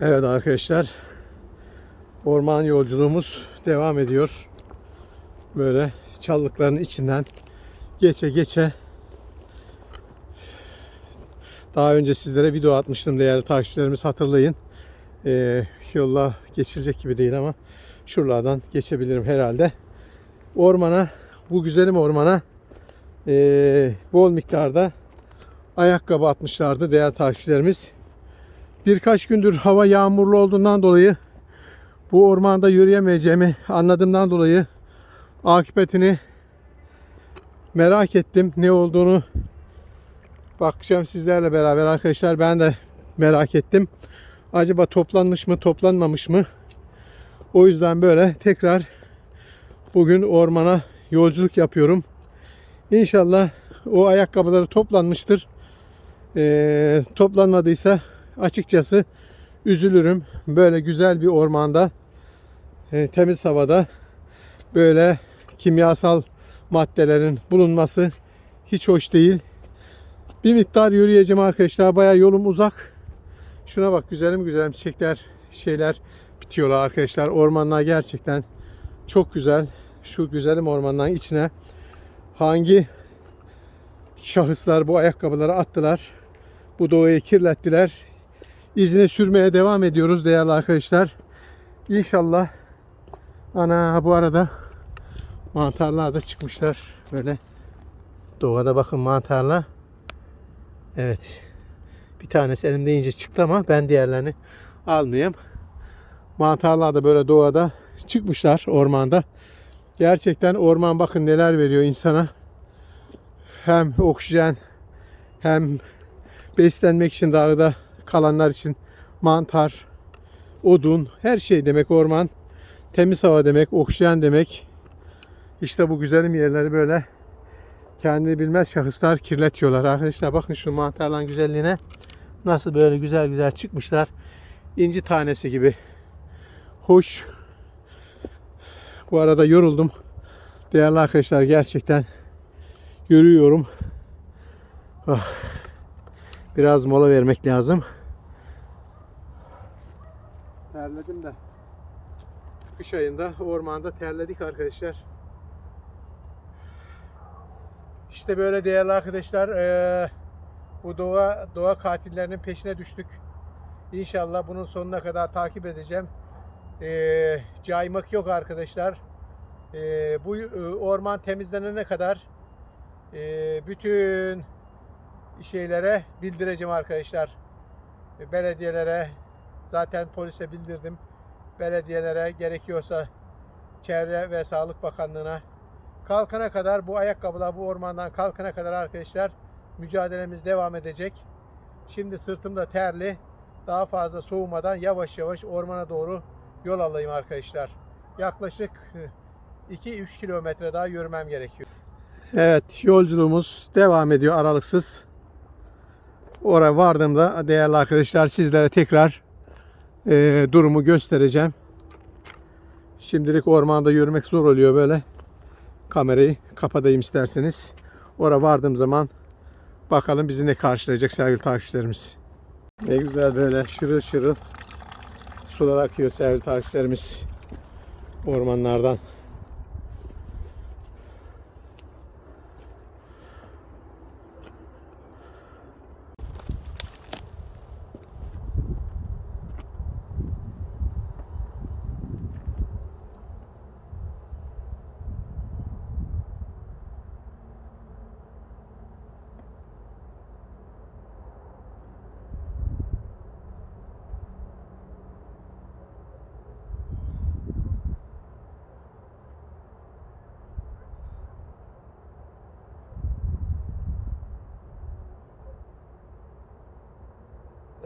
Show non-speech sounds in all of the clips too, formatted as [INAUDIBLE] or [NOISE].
Evet arkadaşlar. Orman yolculuğumuz devam ediyor. Böyle çalılıkların içinden geçe geçe daha önce sizlere video atmıştım değerli takipçilerimiz hatırlayın. Ee, yolla geçilecek gibi değil ama şuralardan geçebilirim herhalde. Ormana, bu güzelim ormana ee, bol miktarda ayakkabı atmışlardı değerli takipçilerimiz. Birkaç gündür hava yağmurlu olduğundan dolayı bu ormanda yürüyemeyeceğimi anladığımdan dolayı akıbetini merak ettim. Ne olduğunu bakacağım sizlerle beraber arkadaşlar. Ben de merak ettim. Acaba toplanmış mı, toplanmamış mı? O yüzden böyle tekrar bugün ormana yolculuk yapıyorum. İnşallah o ayakkabıları toplanmıştır. Ee, toplanmadıysa açıkçası üzülürüm. Böyle güzel bir ormanda, e, temiz havada böyle kimyasal maddelerin bulunması hiç hoş değil. Bir miktar yürüyeceğim arkadaşlar. Bayağı yolum uzak. Şuna bak güzelim güzelim çiçekler, şeyler bitiyorlar arkadaşlar. Ormanlar gerçekten çok güzel. Şu güzelim ormanların içine hangi şahıslar bu ayakkabıları attılar? Bu doğayı kirlettiler. İzine sürmeye devam ediyoruz değerli arkadaşlar. İnşallah ana bu arada mantarlar da çıkmışlar böyle. Doğada bakın mantarlar. Evet. Bir tanesi elimde ince çıktı ama ben diğerlerini almayayım. Mantarlar da böyle doğada çıkmışlar ormanda. Gerçekten orman bakın neler veriyor insana. Hem oksijen hem beslenmek için dağda kalanlar için mantar, odun, her şey demek orman. Temiz hava demek, oksijen demek. İşte bu güzelim yerleri böyle kendini bilmez şahıslar kirletiyorlar. Arkadaşlar bakın şu mantarların güzelliğine. Nasıl böyle güzel güzel çıkmışlar. İnci tanesi gibi. Hoş. Bu arada yoruldum. Değerli arkadaşlar gerçekten yürüyorum. Ah. Biraz mola vermek lazım. Terledim de. Kış ayında ormanda terledik arkadaşlar. İşte böyle değerli arkadaşlar eee, bu doğa doğa katillerinin peşine düştük. İnşallah bunun sonuna kadar takip edeceğim. Eee, caymak yok arkadaşlar. Eee, bu e, orman temizlenene kadar eee, bütün şeylere bildireceğim arkadaşlar. E, Belediyelere zaten polise bildirdim. Belediyelere gerekiyorsa Çevre ve Sağlık Bakanlığı'na kalkana kadar bu ayakkabılar bu ormandan kalkana kadar arkadaşlar mücadelemiz devam edecek. Şimdi sırtımda terli. Daha fazla soğumadan yavaş yavaş ormana doğru yol alayım arkadaşlar. Yaklaşık 2-3 kilometre daha yürümem gerekiyor. Evet yolculuğumuz devam ediyor aralıksız. Oraya vardığımda değerli arkadaşlar sizlere tekrar e, durumu göstereceğim. Şimdilik ormanda yürümek zor oluyor böyle. Kamerayı kapatayım isterseniz. Oraya vardığım zaman bakalım bizi ne karşılayacak sevgili takipçilerimiz. Ne güzel böyle şırıl şırıl sular akıyor sevgili takipçilerimiz ormanlardan.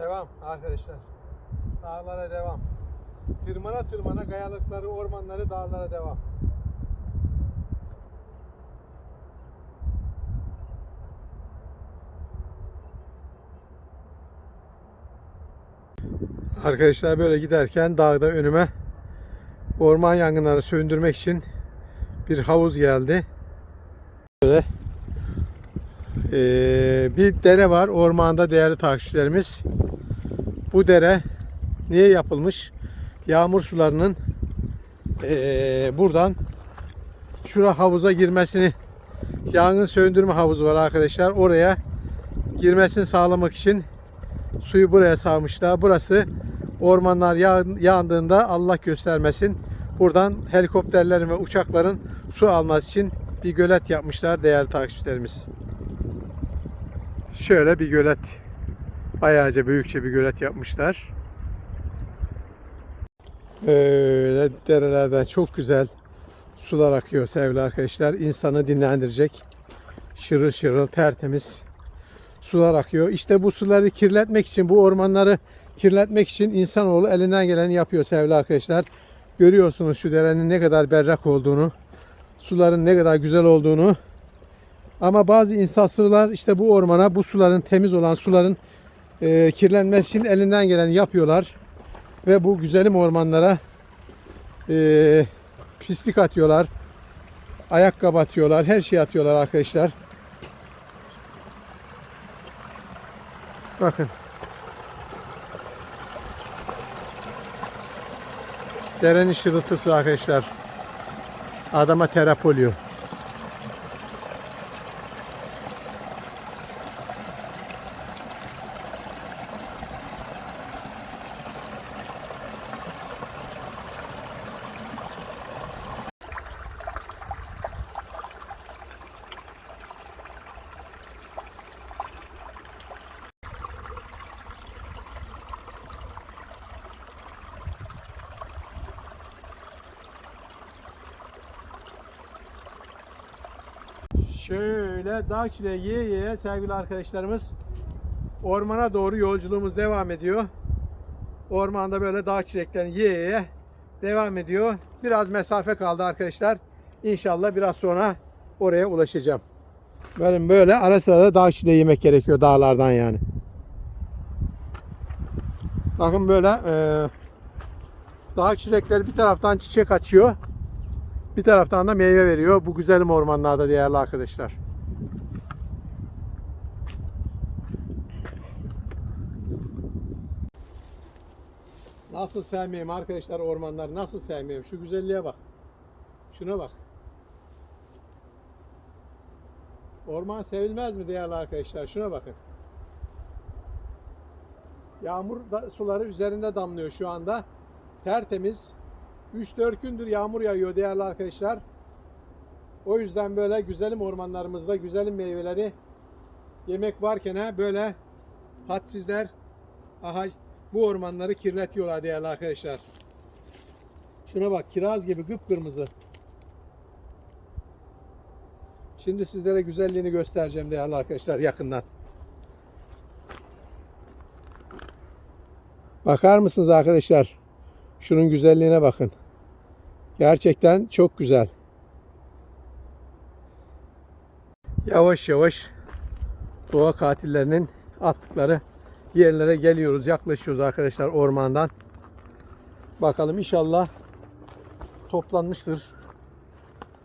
Devam arkadaşlar. Dağlara devam. Tırmana tırmana kayalıkları, ormanları, dağlara devam. Arkadaşlar böyle giderken dağda önüme orman yangınları söndürmek için bir havuz geldi. Böyle ee, bir dere var ormanda değerli takipçilerimiz. Bu dere niye yapılmış? Yağmur sularının eee, buradan şura havuza girmesini yangın söndürme havuzu var arkadaşlar. Oraya girmesini sağlamak için suyu buraya salmışlar. Burası ormanlar yandığında Allah göstermesin. Buradan helikopterlerin ve uçakların su alması için bir gölet yapmışlar değerli takipçilerimiz. Şöyle bir gölet. Bayağıca büyükçe bir gölet yapmışlar. Böyle derelerden çok güzel sular akıyor sevgili arkadaşlar. İnsanı dinlendirecek. Şırıl şırıl tertemiz sular akıyor. İşte bu suları kirletmek için, bu ormanları kirletmek için insanoğlu elinden geleni yapıyor sevgili arkadaşlar. Görüyorsunuz şu derenin ne kadar berrak olduğunu, suların ne kadar güzel olduğunu. Ama bazı insansızlar işte bu ormana, bu suların temiz olan suların e, kirlenmesi için elinden geleni yapıyorlar. Ve bu güzelim ormanlara e, pislik atıyorlar. Ayakkabı atıyorlar. Her şey atıyorlar arkadaşlar. Bakın. Derenin şırıltısı arkadaşlar. Adama terap oluyor. Yiye yiye sevgili arkadaşlarımız ormana doğru yolculuğumuz devam ediyor. Ormanda böyle dağ çileklerini yiye yiye devam ediyor. Biraz mesafe kaldı arkadaşlar. İnşallah biraz sonra oraya ulaşacağım. Benim böyle ara sıra da dağ çileği yemek gerekiyor dağlardan yani. Bakın böyle e, dağ çilekleri bir taraftan çiçek açıyor. Bir taraftan da meyve veriyor. Bu güzelim ormanlarda değerli arkadaşlar. Nasıl sevmeyeyim arkadaşlar ormanları nasıl sevmeyeyim? Şu güzelliğe bak. Şuna bak. Orman sevilmez mi değerli arkadaşlar? Şuna bakın. Yağmur da, suları üzerinde damlıyor şu anda. Tertemiz. 3-4 gündür yağmur yağıyor değerli arkadaşlar. O yüzden böyle güzelim ormanlarımızda güzelim meyveleri yemek varken ha böyle hadsizler aha bu ormanları kirletiyorlar değerli arkadaşlar. Şuna bak kiraz gibi kıpkırmızı. Şimdi sizlere güzelliğini göstereceğim değerli arkadaşlar yakından. Bakar mısınız arkadaşlar? Şunun güzelliğine bakın. Gerçekten çok güzel. Yavaş yavaş doğa katillerinin attıkları yerlere geliyoruz. Yaklaşıyoruz arkadaşlar ormandan. Bakalım inşallah toplanmıştır.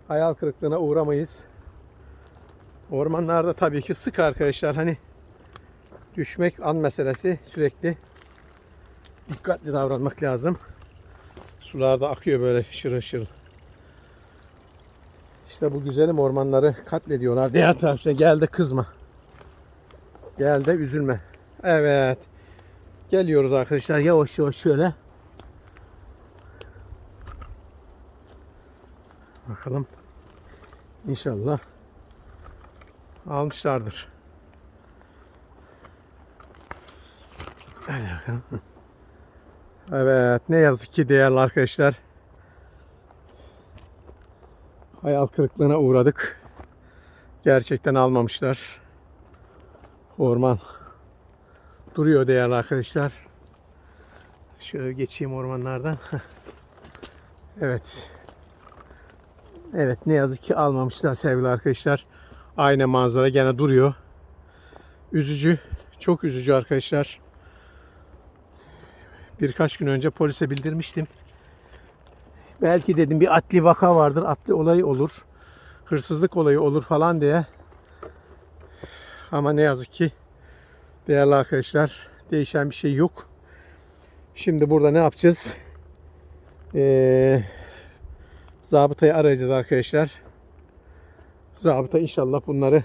Hayal kırıklığına uğramayız. Ormanlarda tabii ki sık arkadaşlar. Hani düşmek an meselesi sürekli dikkatli davranmak lazım. Sular da akıyor böyle şırıl şırıl. İşte bu güzelim ormanları katlediyorlar. Diğer tarafına gel de kızma. Gel de üzülme. Evet. Geliyoruz arkadaşlar yavaş yavaş şöyle. Bakalım. İnşallah almışlardır. Evet ne yazık ki değerli arkadaşlar. Hayal kırıklığına uğradık. Gerçekten almamışlar. Orman duruyor değerli arkadaşlar. Şöyle geçeyim ormanlardan. [LAUGHS] evet. Evet ne yazık ki almamışlar sevgili arkadaşlar. Aynı manzara gene duruyor. Üzücü. Çok üzücü arkadaşlar. Birkaç gün önce polise bildirmiştim. Belki dedim bir atli vaka vardır, atli olay olur. Hırsızlık olayı olur falan diye. Ama ne yazık ki değerli arkadaşlar değişen bir şey yok. Şimdi burada ne yapacağız? Ee, zabıtayı arayacağız arkadaşlar. Zabıta inşallah bunları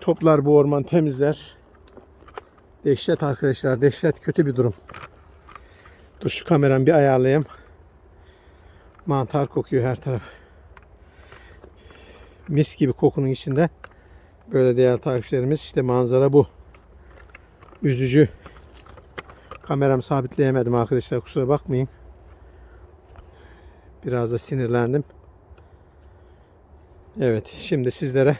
toplar bu orman temizler. Dehşet arkadaşlar. Dehşet kötü bir durum. Dur şu kameramı bir ayarlayayım. Mantar kokuyor her taraf. Mis gibi kokunun içinde. Böyle değerli takipçilerimiz işte manzara bu. Üzücü. Kameramı sabitleyemedim arkadaşlar kusura bakmayın. Biraz da sinirlendim. Evet şimdi sizlere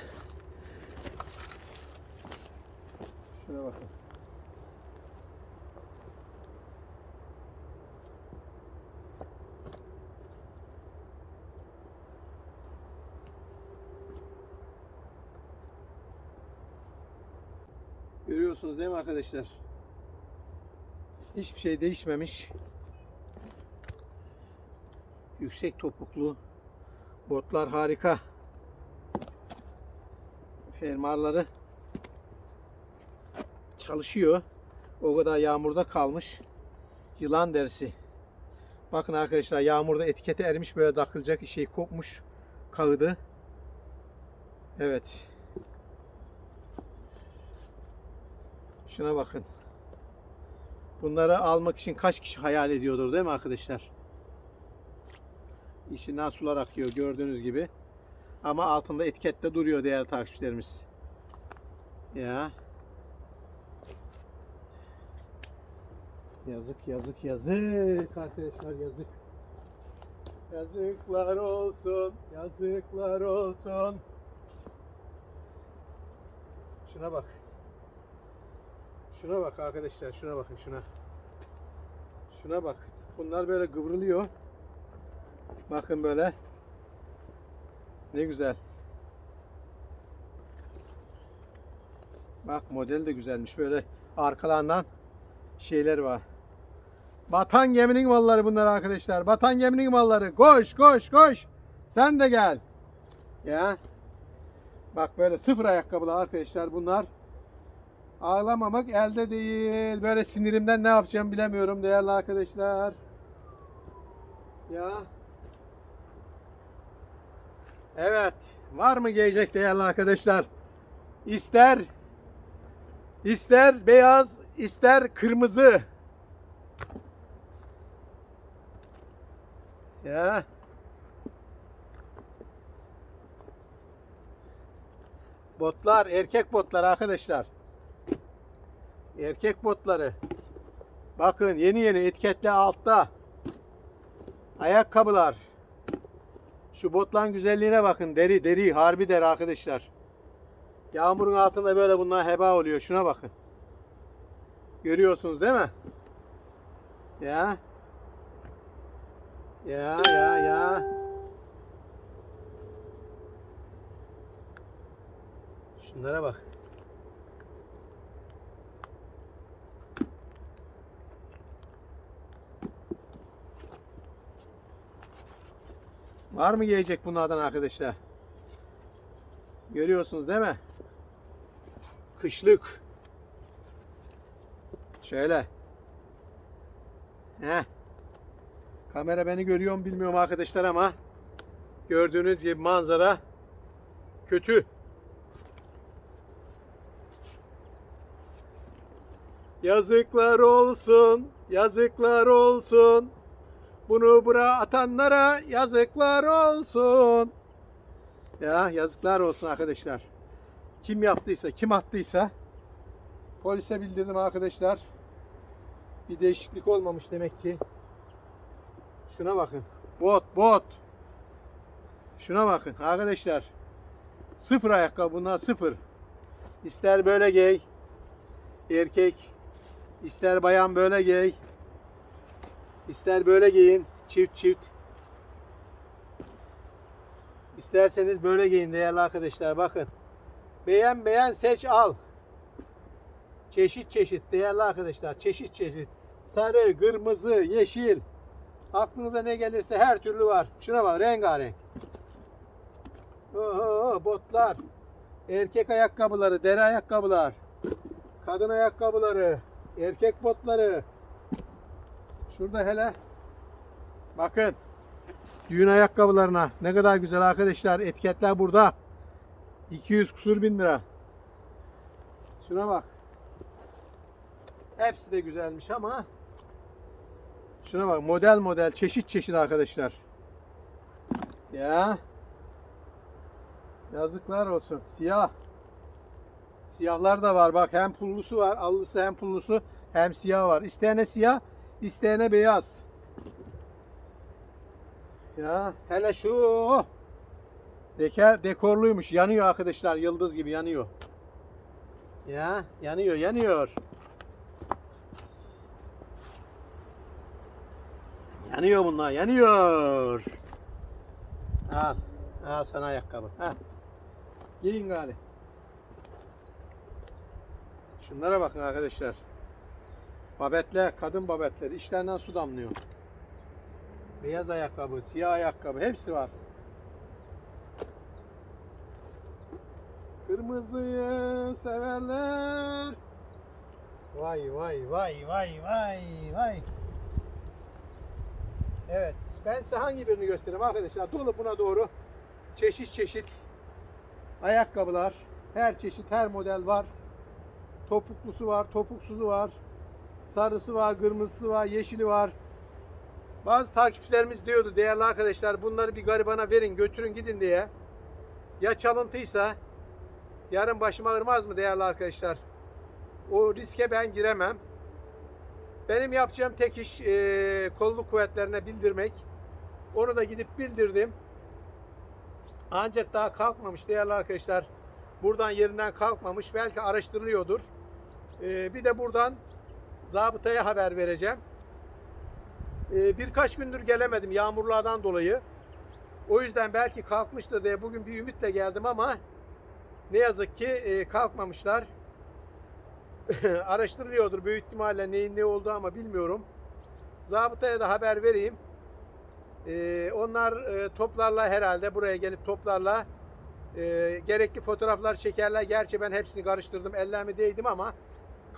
Şuna bakın. Görüyorsunuz değil mi arkadaşlar? Hiçbir şey değişmemiş. Yüksek topuklu botlar harika. Fermuarları çalışıyor. O kadar yağmurda kalmış. Yılan derisi. Bakın arkadaşlar yağmurda etiketi erimiş böyle takılacak şey kopmuş. Kağıdı. Evet. Şuna bakın. Bunları almak için kaç kişi hayal ediyordur değil mi arkadaşlar? İçinden sular akıyor gördüğünüz gibi. Ama altında etikette duruyor değerli takipçilerimiz. Ya. Yazık yazık yazık arkadaşlar yazık. Yazıklar olsun, yazıklar olsun. Şuna bak. Şuna bak arkadaşlar, şuna bakın şuna. Şuna bak. Bunlar böyle kıvrılıyor. Bakın böyle. Ne güzel. Bak model de güzelmiş. Böyle arkalarından şeyler var. Batan geminin malları bunlar arkadaşlar. Batan geminin malları. Koş koş koş. Sen de gel. Ya. Bak böyle sıfır ayakkabılı arkadaşlar bunlar. Ağlamamak elde değil. Böyle sinirimden ne yapacağım bilemiyorum değerli arkadaşlar. Ya. Evet. Var mı giyecek değerli arkadaşlar? İster ister beyaz, ister kırmızı. Ya. Botlar, erkek botlar arkadaşlar. Erkek botları. Bakın yeni yeni etiketli altta. Ayakkabılar. Şu botların güzelliğine bakın. Deri deri harbi deri arkadaşlar. Yağmurun altında böyle bunlar heba oluyor. Şuna bakın. Görüyorsunuz değil mi? Ya. Ya ya ya. Şunlara bak. Var mı giyecek bunlardan arkadaşlar? Görüyorsunuz değil mi? Kışlık. Şöyle. Heh. Kamera beni görüyor mu bilmiyorum arkadaşlar ama gördüğünüz gibi manzara kötü. Yazıklar olsun, yazıklar olsun. Bunu bura atanlara yazıklar olsun. Ya yazıklar olsun arkadaşlar. Kim yaptıysa, kim attıysa polise bildirdim arkadaşlar. Bir değişiklik olmamış demek ki. Şuna bakın. Bot, bot. Şuna bakın arkadaşlar. Sıfır ayakkabı bunlar sıfır. İster böyle giy. Erkek. ister bayan böyle giy. İster böyle giyin. Çift çift. İsterseniz böyle giyin değerli arkadaşlar. Bakın. Beğen beğen seç al. Çeşit çeşit değerli arkadaşlar. Çeşit çeşit. Sarı, kırmızı, yeşil. Aklınıza ne gelirse her türlü var. Şuna bak rengarenk. Oho, botlar. Erkek ayakkabıları, deri ayakkabılar. Kadın ayakkabıları, erkek botları. Şurada hele. Bakın. Düğün ayakkabılarına. Ne kadar güzel arkadaşlar. Etiketler burada. 200 kusur bin lira. Şuna bak. Hepsi de güzelmiş ama. Şuna bak. Model model. Çeşit çeşit arkadaşlar. Ya. Yazıklar olsun. Siyah. Siyahlar da var. Bak hem pullusu var allısı hem pullusu hem siyah var. İsteyene siyah isteyene beyaz ya hele şu deker dekorluymuş. Yanıyor arkadaşlar. Yıldız gibi yanıyor. Ya yanıyor, yanıyor. Yanıyor bunlar, yanıyor. Al. Al sana ayakkabı. Ha. Giyin gari. Şunlara bakın arkadaşlar. Babetler, kadın babetleri. İşlerinden su damlıyor. Beyaz ayakkabı, siyah ayakkabı hepsi var. Kırmızıyı severler. Vay vay vay vay vay vay. Evet, ben size hangi birini göstereyim arkadaşlar? Dolu buna doğru çeşit çeşit ayakkabılar, her çeşit, her model var. Topuklusu var, topuksuzu var. Sarısı var, kırmızısı var, yeşili var. Bazı takipçilerimiz diyordu değerli arkadaşlar bunları bir garibana verin götürün gidin diye. Ya çalıntıysa yarın başıma ağrımaz mı değerli arkadaşlar? O riske ben giremem. Benim yapacağım tek iş e, kolluk kuvvetlerine bildirmek. Onu da gidip bildirdim. Ancak daha kalkmamış değerli arkadaşlar. Buradan yerinden kalkmamış. Belki araştırılıyordur. E, bir de buradan zabıtaya haber vereceğim. Ee, birkaç gündür gelemedim yağmurlardan dolayı. O yüzden belki kalkmıştır diye bugün bir ümitle geldim ama ne yazık ki e, kalkmamışlar. [LAUGHS] Araştırılıyordur büyük ihtimalle neyin ne olduğu ama bilmiyorum. Zabıtaya da haber vereyim. Ee, onlar e, toplarla herhalde buraya gelip toplarla e, gerekli fotoğraflar çekerler. Gerçi ben hepsini karıştırdım. Ellerime değdim ama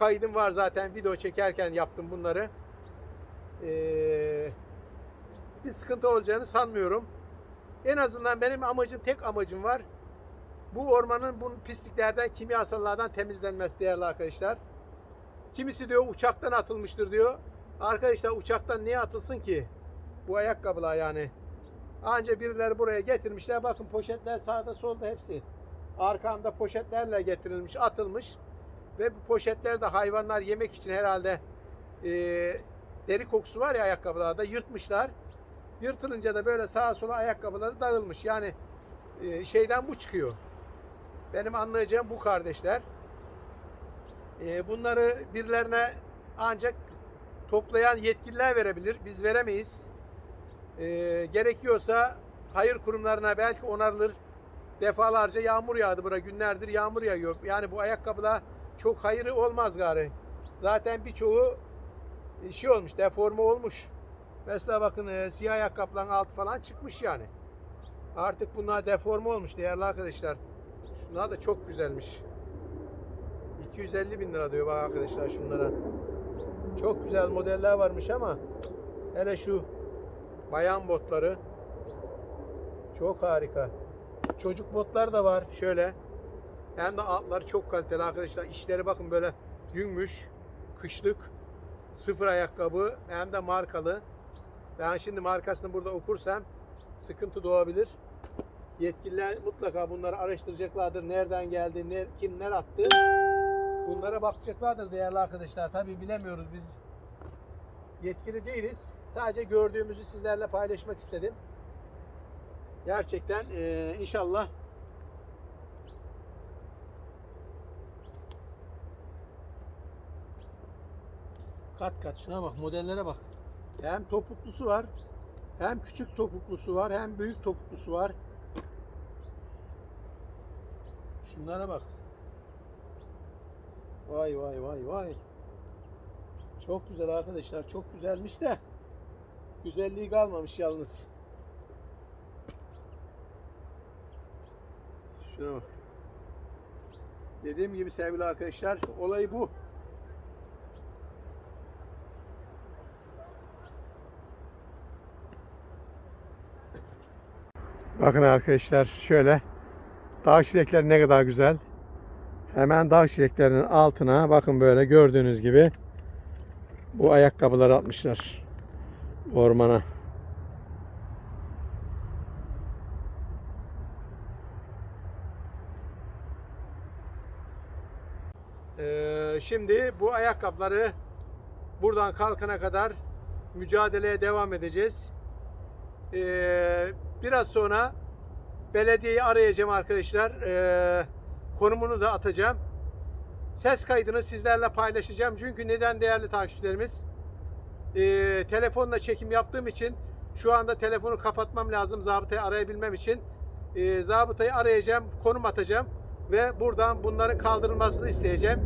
kaydım var zaten. Video çekerken yaptım bunları. Ee, bir sıkıntı olacağını sanmıyorum. En azından benim amacım, tek amacım var. Bu ormanın bu pisliklerden, kimyasallardan temizlenmesi değerli arkadaşlar. Kimisi diyor uçaktan atılmıştır diyor. Arkadaşlar uçaktan niye atılsın ki? Bu ayakkabılar yani. Anca birileri buraya getirmişler. Bakın poşetler sağda solda hepsi. Arkamda poşetlerle getirilmiş, atılmış. Ve bu poşetler de hayvanlar yemek için herhalde e, deri kokusu var ya ayakkabılarda yırtmışlar. Yırtılınca da böyle sağa sola ayakkabıları dağılmış. Yani e, şeyden bu çıkıyor. Benim anlayacağım bu kardeşler. E, bunları birilerine ancak toplayan yetkililer verebilir. Biz veremeyiz. E, gerekiyorsa hayır kurumlarına belki onarılır. Defalarca yağmur yağdı bura günlerdir yağmur yağıyor. Yani bu ayakkabılar çok hayırı olmaz gari. Zaten birçoğu şey olmuş, deforme olmuş. Mesela bakın e, siyah ayakkabıların altı falan çıkmış yani. Artık bunlar deforme olmuş değerli arkadaşlar. Şunlar da çok güzelmiş. 250 bin lira diyor bak arkadaşlar şunlara. Çok güzel modeller varmış ama hele şu bayan botları çok harika. Çocuk botlar da var şöyle. Hem de altları çok kaliteli arkadaşlar. İşleri bakın böyle yünmüş. Kışlık. Sıfır ayakkabı hem de markalı. Ben şimdi markasını burada okursam sıkıntı doğabilir. Yetkililer mutlaka bunları araştıracaklardır. Nereden geldi, ne, kimler attı. Bunlara bakacaklardır değerli arkadaşlar. Tabii bilemiyoruz biz. Yetkili değiliz. Sadece gördüğümüzü sizlerle paylaşmak istedim. Gerçekten eee, inşallah kat kat şuna bak modellere bak. Hem topuklusu var. Hem küçük topuklusu var. Hem büyük topuklusu var. Şunlara bak. Vay vay vay vay. Çok güzel arkadaşlar. Çok güzelmiş de. Güzelliği kalmamış yalnız. Şuna bak. Dediğim gibi sevgili arkadaşlar olay bu. Bakın arkadaşlar şöyle dağ çilekleri ne kadar güzel. Hemen dağ çileklerinin altına bakın böyle gördüğünüz gibi bu ayakkabıları atmışlar ormana. Ee, şimdi bu ayakkabıları buradan kalkana kadar mücadeleye devam edeceğiz. Ee, biraz sonra belediyeyi arayacağım arkadaşlar. Ee, konumunu da atacağım. Ses kaydını sizlerle paylaşacağım. Çünkü neden değerli takipçilerimiz? Ee, telefonla çekim yaptığım için şu anda telefonu kapatmam lazım zabıtayı arayabilmem için. Ee, zabıtayı arayacağım, konum atacağım ve buradan bunların kaldırılmasını isteyeceğim.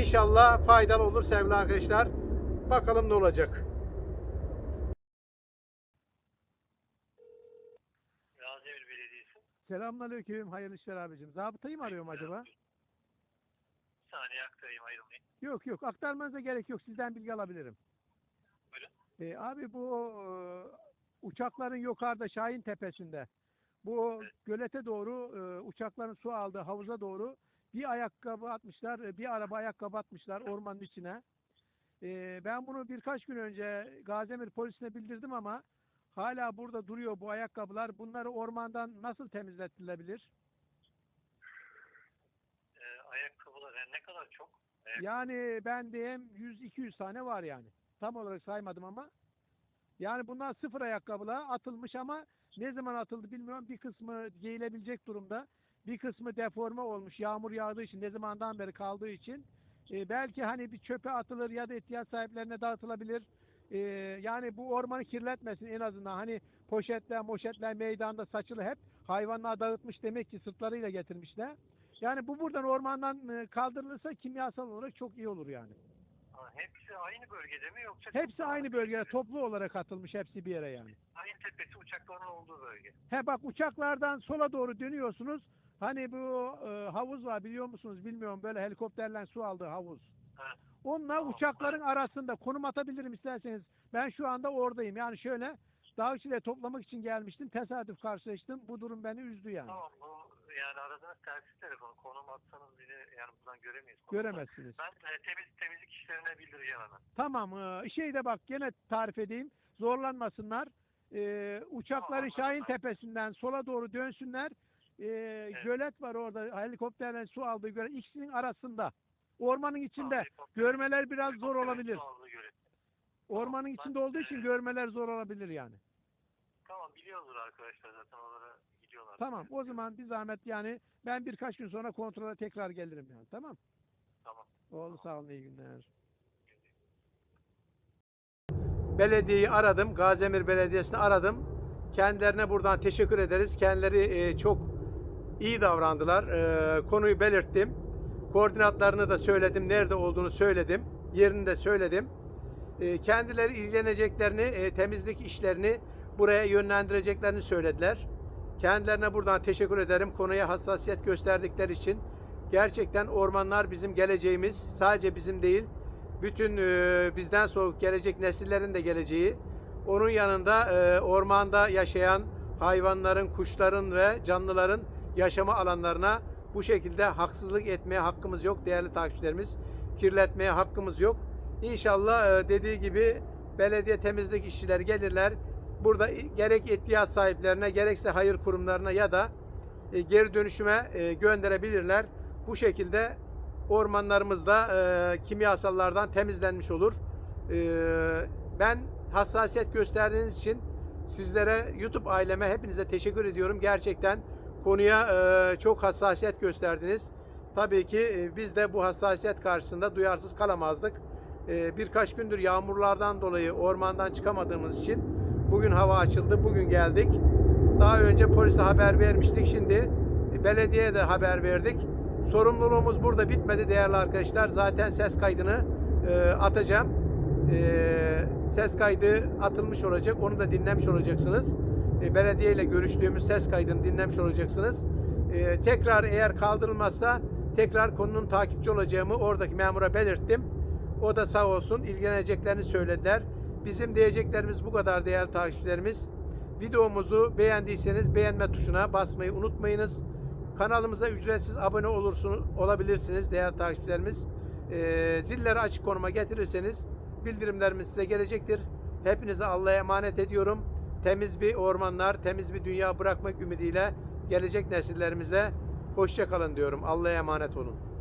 İnşallah faydalı olur sevgili arkadaşlar. Bakalım ne olacak. Selamünaleyküm. Hayırlı işler abicim. Zabıtayı mı arıyorum acaba? Bir saniye aktarayım ayrılmayın. Yok yok. Aktarmanıza gerek yok. Sizden bilgi alabilirim. Buyurun. Ee, abi bu e, uçakların yukarıda Şahin Tepesi'nde bu Evet. gölete doğru e, uçakların su aldığı havuza doğru bir ayakkabı atmışlar. e, Bir araba ayakkabı atmışlar ormanın içine. Ee, ben bunu birkaç gün önce Gaziemir polisine bildirdim ama hala burada duruyor bu ayakkabılar. Bunları ormandan nasıl temizletilebilir? Ee, ayakkabılar yani ne kadar çok? Ayak- Yani ben diyeyim 100-200 tane var yani. Tam olarak saymadım ama. Yani bunlar sıfır ayakkabılar atılmış ama ne zaman atıldı bilmiyorum. Bir kısmı giyilebilecek durumda. Bir kısmı deforme olmuş. Yağmur yağdığı için ne zamandan beri kaldığı için. Ee, belki hani bir çöpe atılır ya da ihtiyaç sahiplerine dağıtılabilir. Ee, yani bu ormanı kirletmesin en azından. Hani poşetler, moşetler meydanda saçılı hep hayvanlar dağıtmış demek ki sırtlarıyla getirmişler. Yani bu buradan ormandan e, kaldırılırsa kimyasal olarak çok iyi olur yani. Ha, hepsi aynı bölgede mi yoksa? Hepsi aynı bölgede toplu olarak atılmış hepsi bir yere yani. Aynı tepesi uçakların olduğu bölge. He bak uçaklardan sola doğru dönüyorsunuz. Hani bu e, havuz var biliyor musunuz bilmiyorum böyle helikopterle su aldığı havuz. Ha. Tamam, uçakların arasında konum atabilirim isterseniz. Ben şu anda oradayım. Yani şöyle dağ içine toplamak için gelmiştim. Tesadüf karşılaştım. Bu durum beni üzdü yani. Tamam bu yani aradığınız telsiz telefonu konum atsanız bizi yani buradan göremeyiz. konumu. Göremezsiniz. Ben e, temiz, temizlik işlerine bildireceğim hemen. Tamam. E, şey de bak gene tarif edeyim. Zorlanmasınlar. E, uçakları Tamam, Şahin Tepesi'nden sola doğru dönsünler. E, Gölet var orada. Helikopterle su aldığı gölet. İkisinin arasında. Ormanın içinde. Görmeler biraz zor olabilir. Ormanın içinde olduğu için görmeler zor olabilir yani. Tamam biliyordur arkadaşlar zaten oralara gidiyorlar. Tamam. O zaman bir zahmet yani ben birkaç gün sonra kontrole tekrar gelirim yani. Tamam. Tamam. Oldu sağ olun iyi günler. Belediyeyi aradım. Gazemir Belediyesi'ni aradım. Kendilerine buradan teşekkür ederiz. Kendileri e, çok iyi davrandılar. E, konuyu belirttim. Koordinatlarını da söyledim. Nerede olduğunu söyledim. Yerini de söyledim. E, kendileri ilgileneceklerini, e, temizlik işlerini buraya yönlendireceklerini söylediler. Kendilerine buradan teşekkür ederim. Konuya hassasiyet gösterdikleri için. Gerçekten ormanlar bizim geleceğimiz. Sadece bizim değil, bütün e, bizden sonra gelecek nesillerin de geleceği. Onun yanında e, ormanda yaşayan hayvanların, kuşların ve canlıların yaşama alanlarına bu şekilde haksızlık etmeye hakkımız yok değerli takipçilerimiz. Kirletmeye hakkımız yok. İnşallah e, dediği gibi belediye temizlik işçileri gelirler. Burada gerek ihtiyaç sahiplerine gerekse hayır kurumlarına ya da e, geri dönüşüme e, gönderebilirler. Bu şekilde ormanlarımız da e, kimyasallardan temizlenmiş olur. Ben hassasiyet gösterdiğiniz için sizlere YouTube aileme hepinize teşekkür ediyorum. Gerçekten konuya e, çok hassasiyet gösterdiniz. Tabii ki e, biz de bu hassasiyet karşısında duyarsız kalamazdık. E, birkaç gündür yağmurlardan dolayı ormandan çıkamadığımız için bugün hava açıldı. Bugün geldik. Daha önce polise haber vermiştik. Şimdi belediyeye de haber verdik. Sorumluluğumuz burada bitmedi değerli arkadaşlar. Zaten ses kaydını e, atacağım. E, ses kaydı atılmış olacak. Onu da dinlemiş olacaksınız. E, belediye ile görüştüğümüz ses kaydını dinlemiş olacaksınız. E, tekrar eğer kaldırılmazsa tekrar konunun takipçi olacağımı oradaki memura belirttim. O da sağ olsun ilgileneceklerini söylediler. Bizim diyeceklerimiz bu kadar değerli takipçilerimiz. Videomuzu beğendiyseniz beğenme tuşuna basmayı unutmayınız. Kanalımıza ücretsiz abone olursunuz, olabilirsiniz değerli takipçilerimiz. Ee, zilleri açık konuma getirirseniz bildirimlerimiz size gelecektir. Hepinize Allah'a emanet ediyorum. Temiz bir ormanlar, temiz bir dünya bırakmak ümidiyle gelecek nesillerimize hoşça kalın diyorum. Allah'a emanet olun.